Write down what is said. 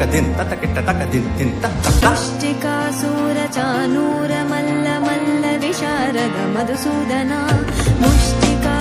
తగదింత తకిట తగదింతింత ముష్టికాసూర చానూర మల్ల మల్ల విశారద మధుసూదన ముష్టికా